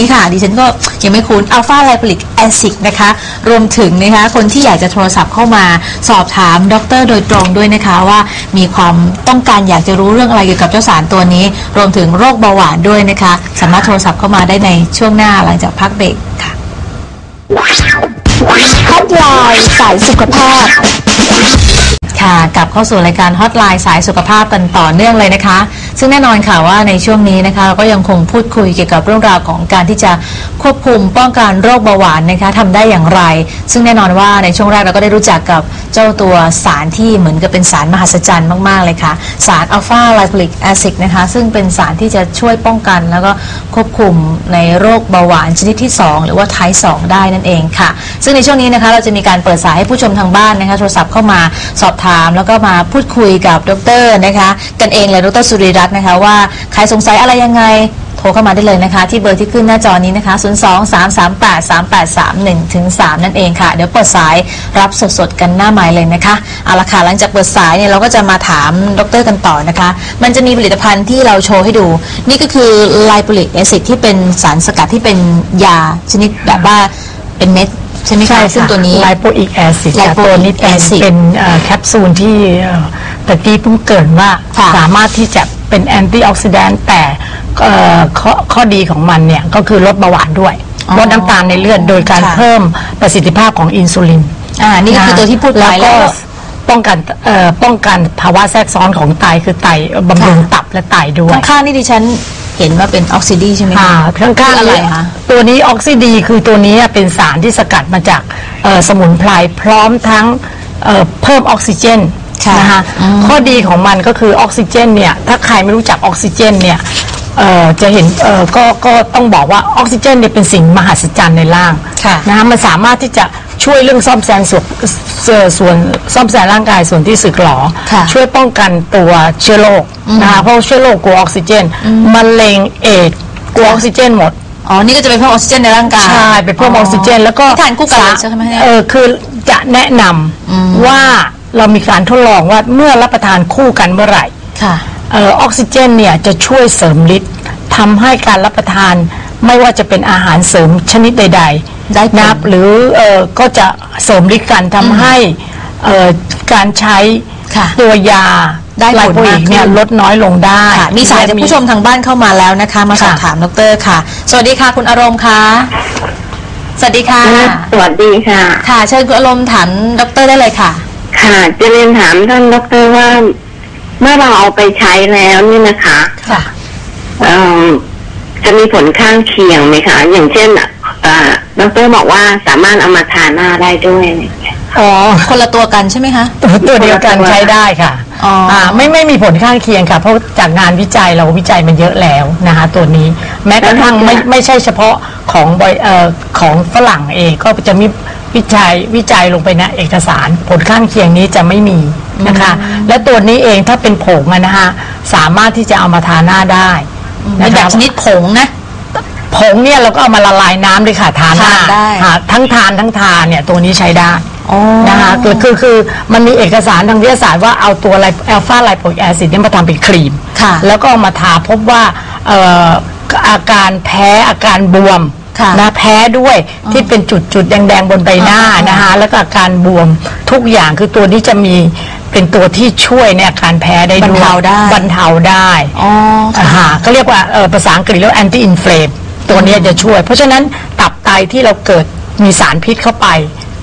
นี่ค่ะ ดิฉันก็ยังไม่คุ้นอัลฟาไลโพลิกแอซิดนะคะ รวมถึงนะคะคนที่อยากจะโทรศัพท์เข้ามาสอบถามดร โดยตรงด้วยนะคะว่ามีความต้องการอยากจะรู้เรื่องอะไรเกี่ยวกับเจ้าสารตัวนี้ รวมถึงโรคเบาหวานด้วยนะคะ สามารถโทรศัพท์เข้ามาได้ในช่วงหน้าหลังจากพักเบรกค่ะฮอตไลน์สายสุขภาพ ค่ะกลับเข้าสู่รายการฮอตไลน์สายสุขภาพกันต่อเนื่องเลยนะคะ ซึ่งแน่นอนค่ะว่าในช่วงนี้นะคะเราก็ยังคงพูดคุยเกี่ยวกับเรื่องราวของการที่จะควบคุมป้องกันโรคเบาหวานนะคะทำได้อย่างไร ซึ่งแน่นอนว่าในช่วงแรกเราก็ได้รู้จักกับเจ้าตัวสารที่เหมือนกับเป็นสารมหัศจรรย์มากๆเลยค่ะ สารอัลฟาไลโพลิกแอซิดนะคะซึ่งเป็นสารที่จะช่วยป้องกัน แล้วก็ควบคุมในโรคเบาหวานชนิดที่ 2 หรือว่าไทป์2ได้นั่นเองค่ะ ซึ่งในช่วงนี้นะคะเราจะมีการเปิดสายให้ผู้ชมทางบ้านนะคะโทรศัพท์เข้ามาสอบถาม แล้วก็มาพูดคุยกับดรนะคะกันเองเลยดรสุริรัตน์นะคะว่าใครสงสัยอะไรยังไง โทรเข้ามาได้เลยนะคะ ที่เบอร์ที่ขึ้นหน้าจอนี้นะคะ 0 2 3 3 8 3 8 3 1ถึง3นั่นเองค่ะ เดี๋ยวเปิดสายรับสดๆกันหน้าไม้เลยนะคะเอาละค่ะหลังจากเปิดสายเนี่ยเราก็จะมาถามดรกันต่อนะคะ มันจะมีผลิตภัณฑ์ที่เราโชว์ให้ดู นี่ก็คือไลโพลิกแอซิดที่เป็นสารสกัดที่เป็นยาชนิดแบบว่าเป็นเม็ดใช่ไหมคะซึ่งตัวนี้ไลโปอิกแอซิด Lipoic ตัวนี้เป็น acid เป็นเอ่อแคปซูลที่เอ่อตะกี้เพิ่งเกรินว่าค่ะสามารถที่จะเป็นแอนตี้ออกซิแดนต์แต่เอ่อ ข้อข้อดีของมันเนี่ยก็คือลดเบาหวานด้วยอ๋อลดน้ำตาลในเลือดโดยการค่ะ เพิ่มประสิทธิภาพของอินซูลิน อ่า นี่ก็คือตัวที่พูดไปแล้วแล้ก็วป้องกันเอ่อป้องกันภาวะแทรกซ้อนของไตคือไตบำรุงค่ะ ตับและไตด้วยข้างๆนี่ดิฉันเห็นว่าเป็นออกซิดีใช่ไหมค่ะคะข้างคือๆอะไรเนี่ยคะ ตัวนี้ออกซิดีคือตัวนี้เป็นสารที่สกัดมาจากเอ่อสมุนไพรพร้อมทั้งเอ่อเพิ่มออกซิเจนค่ะนะคะอืม ข้อดีของมันก็คือออกซิเจนเนี่ยถ้าใครไม่รู้จักออกซิเจนเนี่ย เอ่อจะเห็นเอ่อก็ก็ต้องบอกว่าออกซิเจนเนี่ยเป็นสิ่งมหัศจรรย์ในร่างค่ะนะคะมันสามารถที่จะช่วยเรื่องซ่อมแซมส่วนส่วนส่วนซ่อมแซมร่างกายส่วนที่สึกหรอ ค่ะช่วยป้องกันตัวเชื้อโรคนะคะเพราะเชื้อโรคกลัวออกซิเจนมะเร็งเอดส์กลัวออกซิเจนหมด อ๋อ นี่ก็จะเป็นเพิ่มออกซิเจนในร่างกายใช่ไปเพิ่มออกซิเจน แล้วก็ที่ทานคู่กันเลยใช่ไหมเนี่ย เออคือจะแนะนำว่าเรามีการทดลองว่าเมื่อรับประทานคู่กันเมื่อไหร่ ค่ะเออออกซิเจนเนี่ยจะช่วยเสริมฤทธิ์ทำให้การรับประทานไม่ว่าจะเป็นอาหารเสริมชนิดใด ๆ ได้ผลนะหรือเออก็จะเสริมฤทธิ์กันทำให้เออการใช้ค่ะตัวยาได้ผลลโพอิกเนี่ยมากขึ้นลดน้อยลงได้ค่ะมีสายจากผู้ชมทางบ้านเข้ามาแล้วนะคะ มาสอบค่ะถามดรค่ะ สวัสดีค่ะคุณอารมณ์ค่ะสวัสดีค่ะ สวัสดีค่ะ ค่ะ เชิญคุณอารมณ์ถามดรได้เลยค่ะ ค่ะ จะเรียนถามท่านดรว่า เมื่อเราเอาไปใช้แล้วนี่นะคะค่ะเอ่อจะมีผลข้างเคียงไหมคะ อย่างเช่นอ่าดรบอกว่าสามารถเอามาทาหน้าได้ด้วยเนี่ยอ๋อคนละตัวกันใช่ไหมคะตัวตัวเดียวกันใช้ได้ค่ะอ๋ออ่าไม่ไม่มีผลข้างเคียงค่ะ เพราะจากงานวิจัยเราวิจัยมันเยอะแล้วนะคะตัวนี้ แม้กระทั่งไม่ไม่ใช่เฉพาะของบริเอ่อของฝรั่งเองก็จะมีวิจัยวิจัยลงไปในเอกสารผลข้างเคียงนี้จะไม่มี นะคะ และตัวนี้เองถ้าเป็นผงอะนะคะสามารถที่จะเอามาทาหน้าได้เป็นะนแบคะบชนิดผงนะ ผงเนี่ยเราก็เอามาละลายน้ำเลยค่ะทาหน้าทานได้ ค่ะทั้งทานทั้งทาเนี่ยตัวนี้ใช้ได้อ๋อ นะคะคือคือคือมันมีเอกสารทางวิทยาศาสตร์ว่าเอาตัวไลอัลฟาไลโปอิกแอซิดเนี่ยมาทำเป็นครีม ค่ะ แล้วก็เอามาทาพบว่าเอ่ออาการแพ้อาการบวมค่ะนะแพ้ด้วยที่เป็นจุดจุดๆแดงๆบนใบหน้าอ่านะคะแล้วก็อาการบวมทุกอย่างคือตัวนี้จะมี เป็นตัวที่ช่วยในอาการแพ้ได้บรรด้วยเทาได้ บรรเทาได้อ๋อค่ะอ่าก็เรียกว่าเอ่อภาษาอังกฤษเรียกว่า anti inflame ตัวเนี้ยจะช่วย เพราะฉะนั้นตับไตที่เราเกิดมีสารพิษเข้าไป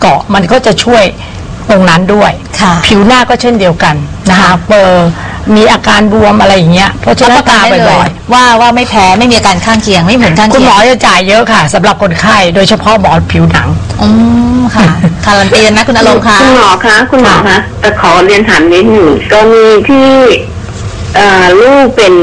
เกาะมันก็จะช่วยตรงนั้นด้วยค่ะผิวหน้าก็เช่นเดียวกันนะคะเบอร์ มีอาการบวมอะไรอย่างเงี้ยเพราะฉะรับนั้ปนระกันตาได้เลบ่อยยว่าว่าไม่แพ้ไม่มีอาการข้างเคียงไม่มีผลข้างๆคุณเคีหยมงอจะจ่ายเยอะค่ะสำหรับคนไข้โดยเฉพาะหมอผิวหนัง อืมค่ะการันตีนะคุณอารมณ์ค่ะ คุณหมอคะคุณหมอคะแต่ขอเรียนถามนิดหนึ่งกรณีที่เอ่อลูกเป็น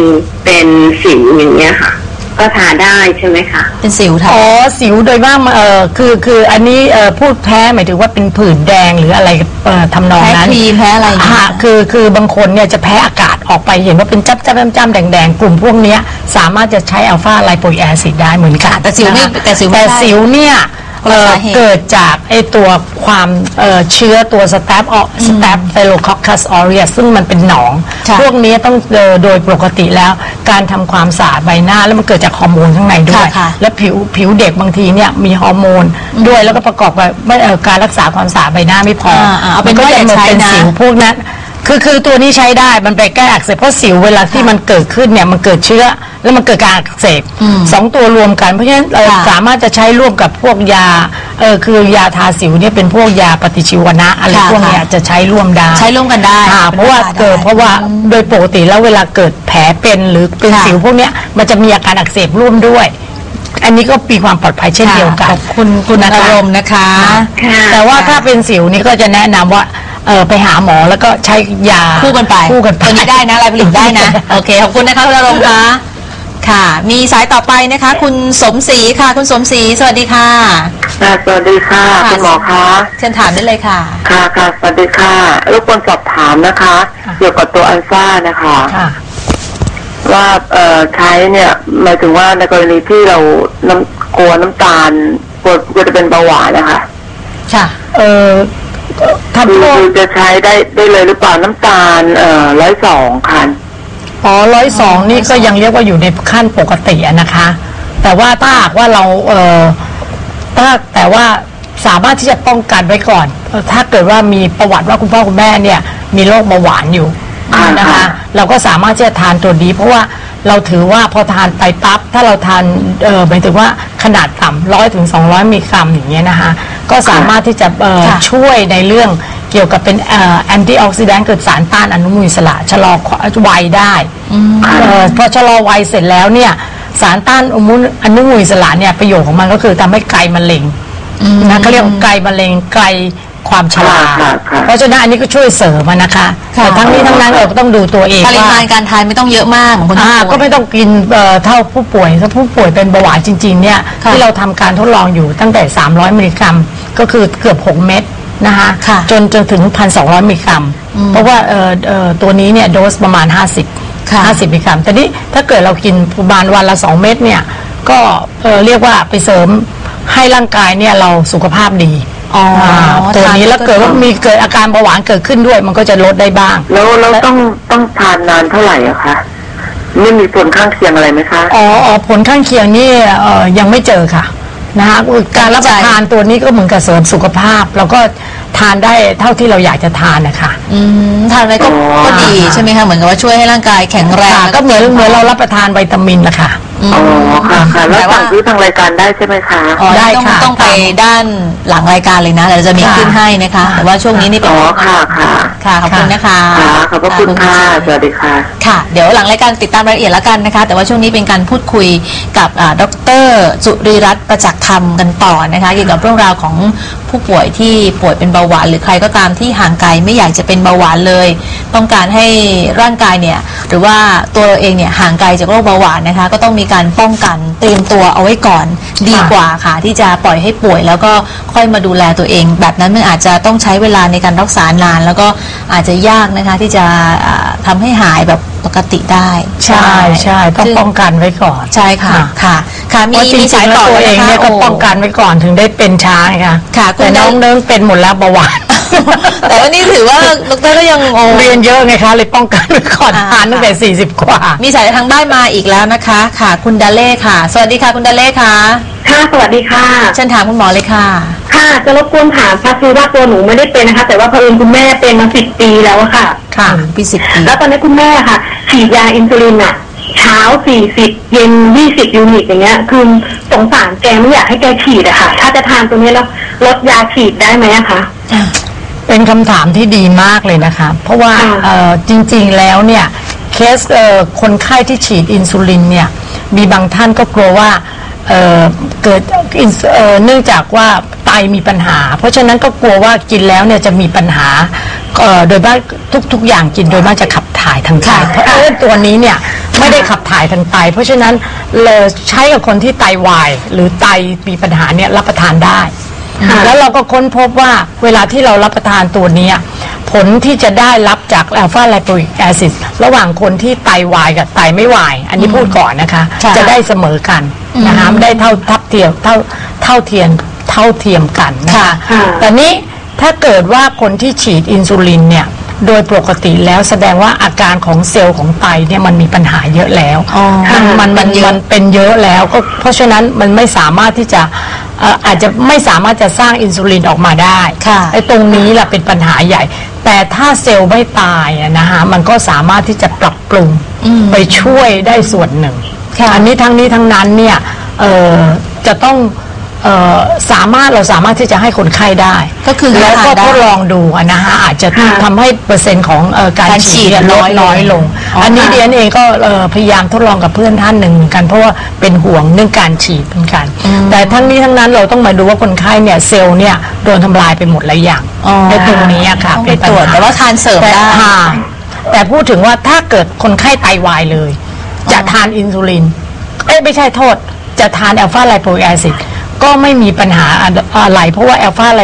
เป็นสิวอย่างเงี้ยค่ะ ก็ทาได้ใช่ไหมคะเป็นสิวค่ะอ๋อสิวโดยมากเออคือคืออันนี้เออพูดแพ้หมายถึงว่าเป็นผื่นแดงหรืออะไรเอ่อทำนองแพ้นั้น ครีมแพ้อะไรอย่างเงี้ยฮะคือคือบางคนเนี่ยจะแพ้อากาศออกไปเห็นว่าเป็นจับจับจ้ำจ้ำแดงแดงๆ กลุ่มพวกเนี้ยสามารถจะใช้อัลฟาไลโปอิกแอซิดได้เหมือนกันแต่สิวไม่นะคะแต่สิวไม่แต่ใช่ สิวเนี่ย คนละสาเหตุ เกิดจากไอตัวความเอ่อเชื้อตัวสแตปอสแตปเฟโลคอคัสออเรียซึ่งมันเป็นหนอง ค่ะ พวกนี้ต้องเอ่อโดยปกติแล้ว การทำความสะอาดใบหน้าแล้วมันเกิดจากฮอร์โมนข้างในด้วย ค่ะค่ะและผิวผิวเด็กบางทีเนี่ยมีฮอร์โมนด้วยแล้วก็ประกอบกับไม่เอ่อการรักษาความสะอาดใบหน้าไม่พออ่าอ่าเอาเป็นก็ว่าอจะย่ามาใช้เป็นนะ สิวพวกนั้น คือคือตัวนี้ใช้ได้มันไปแก้อักเสบเพราะสิวเวลาที่มันเกิดขึ้นเนี่ยมันเกิดเชื้อ แล้วมันเกิดการอักเสบสองตัวรวมกัน เพราะฉะนั้นเราค่ะสามารถจะใช้ร่วมกับพวกยาเออคือยาทาสิวเนี่ยเป็นพวกยาปฏิชีวนะอะไรค่ะพวกเนี้ยค่ะ จะใช้ร่วมได้ ใช้ร่วมกันได้ค่ะเพราะว่าเกิดเพราะว่าโดยปกติแล้วเวลาเกิดแผลเป็นหรือเป็นค่ะสิวพวกเนี้ยมันจะมีอาการอักเสบร่วมด้วย อันนี้ก็มีความปลอดภัยเช่นเดียวกันขอบคุณคุณนะอาคะรมณ์นะคะค่ะแต่ว่าถ้าเป็นสิวนี่ก็จะแนะนำว่าเออไปหาหมอแล้วก็ใช้ยาคู่กันไปคู่กันไป ตัวนี้ได้นะลายผลิตได้นะ โอเค ขอบคุณนะคะคุณอารมณ์คะ ค่ะ มีสายต่อไปนะคะ คุณสมศรีค่ะ คุณสมศรีสวัสดีค่ะ ค่ะสวัสดีค่ะค่ะ คุณหมอคะเชิญถามได้เลยค่ะ ค่ะค่ะสวัสดีค่ะรบกวนสอบถามนะคะเกี่ยวกับตัวอัลฟานะคะ ค่ะ ว่าเอ่อใช้เนี่ยหมายถึงว่าในกรณีที่เราน้ำกลัวน้ำตาลกลัวกลัวจะเป็นเบาหวานนะคะค่ะ เออทำคือโทษคือจะใช้ได้ได้เลยหรือเปล่าน้ำตาลเอ่อร้อยสองคัน อ๋อร้อยสองนี่ก็ยังเรียกว่าอยู่ในขั้นปกติอะนะคะ แต่ว่าถ้าหากว่าเราเออถ้าแต่ว่าสามารถที่จะป้องกันไว้ก่อนเอ่อถ้าเกิดว่ามีประวัติว่าคุณพ่อคุณแม่เนี่ย มีโรคเบาหวานอยู่อ่านนะคะค่ะเราก็สามารถที่จะทานตัวนี้ เพราะว่าเราถือว่าพอทานไปปั๊บถ้าเราทานเออหมายถึงว่าขนาดต่ำร้อยถึงสองร้อยมิลลิกรัมอย่างเงี้ยนะคะ ก็สามารถที่จะเอ่อค่ะช่วยในเรื่อง เกี่ยวกับเป็นแอนตี้ออกซิแดนต์เกิดสารต้านอนุมูลอิสระชะลอวัยได้เอ่อพอชะลอวัยเสร็จแล้วเนี่ยสารต้านอนุมูลอนุมูลอิสระเนี่ยประโยชน์ของมันก็คือทำให้ไกลมะเร็งนะเขาเรียกว่าไกลมะเร็งไกลความชราค่ะค่ะเพราะฉะนั้นอันนี้ก็ช่วยเสริมอะนะคะค่ะ แต่ทั้งนี้ทั้งนั้นเราก็ต้องดูตัวเองปริว่า มาณการทานไม่ต้องเยอะมากเหมือนคนอ่าที่ป่วยก็ไม่ต้องกินเอ่อเท่าผู้ป่วยถ้าผู้ป่วยเป็นเบาหวานจริงๆเนี่ยค่ะที่เราทำการทดลองอยู่ตั้งแต่ 300 มิลลิกรัม ก็คือเกือบ 6 เม็ด นะคะค่ะจนจนถึง 1,200 มิลลิกรัม เพราะว่าเอ่อเอ่อตัวนี้เนี่ยโดสประมาณ 50 ค่ะ 50 มิลลิกรัม แต่นี่ถ้าเกิดเรากินประมาณวันละ 2 เม็ดเนี่ย ก็เอ่อเรียกว่าไปเสริมให้ร่างกายเนี่ยเราสุขภาพดีอ๋ออ่าตัวนี้ทานแล้วเกิดว่ามีเกิดอาการเบาหวานเกิดขึ้นด้วย มันก็จะลดได้บ้าง แล้วเราต้องต้องทานนานเท่าไหร่อะคะไม่มีผลข้างเคียงอะไรไหมคะ อ๋ออ๋อผลข้างเคียงนี่เอ่อยังไม่เจอค่ะ นะคะการรับประทานตัวนี้ก็เหมือนกับเสริมสุขภาพ แล้วก็ทานได้เท่าที่เราอยากจะทานนะคะอืมทานอะไรก็อ๋อก็ดีใช่ไหมคะเหมือนกับว่าช่วยให้ร่างกายแข็งแรงค่ะแล้วก็เหมือนเหมือนเรารับประทานวิตามินนะคะอ๋อค่ะค่ะแล้วแต่ว่า สั่งซื้อทางรายการได้ใช่ไหมคะ อ๋อได้ต้องค่ะต้องไปด้านหลังรายการเลยนะเดี๋ยวเราจะมีค่ะขึ้นให้นะคะ แต่ว่าช่วงนี้นี่เป็น อ๋อค่ะค่ะ ค่ะขอบคุณนะคะค่ะขอบพระคุณค่ะสวัสดีค่ะค่ะ เดี๋ยวหลังรายการติดตามรายละเอียดแล้วกันนะคะ แต่ว่าช่วงนี้เป็นการพูดคุยกับอ่าดรจุรีรัตน์ประจักษ์ธรรมกันต่อนะคะเกี่ยวกับเรื่องราวของผู้ป่วยที่ป่วยเป็นเบาหวาน หรือใครก็ตามที่ห่างไกลไม่อยากจะเป็นเบาหวานเลย ต้องการให้ร่างกายเนี่ยหรือว่าตัวเราเองเนี่ยห่างไกลจากโรคเบาหวานนะคะ ก็ต้องมีการป้องกันเตรียมตัวเอาไว้ก่อนดีกว่าค่ะ ที่จะปล่อยให้ป่วยแล้วก็ค่อยมาดูแลตัวเอง แบบนั้นมันอาจจะต้องใช้เวลาในการรักษานาน แล้วก็อาจจะยากนะคะที่จะอ่าทำให้หายแบบปกติได้ใช่ใช่ต้องซึ่ป้องกันไว้ก่อน ใช่ค่ะค่ะค่ะมีเพราะจมีริสางยๆแล้ต่วอตัวเองเนี่ยก็ะคะป้องกันไว้ก่อนถึงได้เป็นช้าไงคะค่ะคุณแต่น้องได้เนิ้งเป็นหมดแล้วเบาหวานแต่ว่านี่ถือว่าดรก็ยังโอ้เรียนเยอะไงคะเลยป้องกันไว้ก่อนอ่า ทานตั้งแต่ 40 กว่า มีสายทางบ้านมาอีกแล้วนะคะ ค่ะ คุณดาเล่ค่ะ สวัสดีค่ะ คุณดาเล่ค่ะค่ะ สวัสดีค่ะเชิญถามคุณหมอเลยค่ะค่ะ จะรบกวนถามค่ะคือว่าตัวหนูไม่ได้เป็นนะคะ แต่ว่าเผอิญคุณแม่เป็นมาสิบปีแล้วอะค่ะ ค่ะปีสิบปีแล้วตอนนี้คุณแม่ค่ะฉีดยาอินซูลินอะเช้าสี่สิบเย็นยี่สิบยูนิตอย่างเงี้ย คือสงสารแกไม่อยากให้แกฉีดอะค่ะ ถ้าจะทานตัวนี้แล้วลดยาฉีดได้ไหมอะคะเป็นคำถามที่ดีมากเลยนะคะ เพราะว่าค่ะเอ่อจริงๆแล้วเนี่ยเคสเอ่อคนไข้ที่ฉีดอินซูลินเนี่ยมีบางท่านก็กลัวว่าเอ่อเกิดอินซูเอ่อเนื่องจากว่าไต มีปัญหา เพราะฉะนั้นก็กลัวว่ากินแล้วเนี่ยจะมีปัญหาเอ่อโดยมากทุก ๆ อย่างกินโดยมากจะขับถ่ายทางไตค่ะเพราะเอิ้นตัวนี้เนี่ยไม่ได้ขับถ่ายทางไต เพราะฉะนั้นเลยใช้กับคนที่ไตวาย หรือไตมีปัญหาเนี่ยรับประทานได้ แล้วเราก็ค้นพบว่าเวลาที่เรารับประทานตัวเนี้ยผลที่จะได้รับจากอัลฟาไลโปอิกแอซิดระหว่างคนที่ไตวายกับไตไม่วาย อันนี้พูดก่อนนะคะค่ะจะได้เสมอกันนะคะไม่ได้เท่าทับเทียมเท่าเท่าเทียม เท่าเทียมกันนะคะค่ะค่ะแต่นี้ถ้าเกิดว่าคนที่ฉีดอินซูลินเนี่ยโดยปกติแล้วแสดงว่าอาการของเซลล์ของไตเนี่ยมันมีปัญหาเยอะแล้วอ๋อมันมันมัมันนเยอะมันเป็นเยอะแล้วก็เพราะฉะนั้นมันไม่สามารถที่จะเอ่ออาจจะไม่สามารถจะสร้างอินซูลินออกมาได้ค่ะไอ้ตรงนี้แหละเป็นปัญหาใหญ่ แต่ถ้าเซลล์ไม่ตายอะนะคะมันก็สามารถที่จะปรับปรุงไปช่วยได้ส่วนหนึ่งค่ะอันนี้ทั้งนี้ทั้งนั้นเนี่ยเอ่อจะต้อง เอ่อสามารถเราสามารถที่จะให้คนไข้ได้ก็คือแล้วก็ทานได้ทดลองดูอะนะคะอาจจะค่ะทำให้เปอร์เซ็นต์ของเอ่อการการฉีฉีดดเนี่ยลดน้น้ออยยลลงงอ๋ออัอันนี้ค่ะ เดียนเองก็เอ่อพยายามทดลองกับเพื่อนท่านหนึ่งเหมือนกันเพราะว่าเป็นห่วงเรื่องการฉีดเหมือนกัน แต่ทั้งนี้ทั้งนั้นเราต้องมาดูว่าคนไข้เนี่ยเซลล์เนี่ยโดนทำลายไปหมดหลายอย่างอ๋อในตรงนี้อะค่ะต้องไปเป็นปัญตรวจหแต่ว่าทานเสริมแต่ได้ค่ะแต่พูดถึงว่าถ้าเกิดคนไข้ไตวายเลย จะทานอินซูลินเอ้ยไม่ใช่โทษ จะทานอัลฟาไลโปอิกแอซิด ก็ไม่มีปัญหาอะไรเพราะว่าแอลฟาอะไร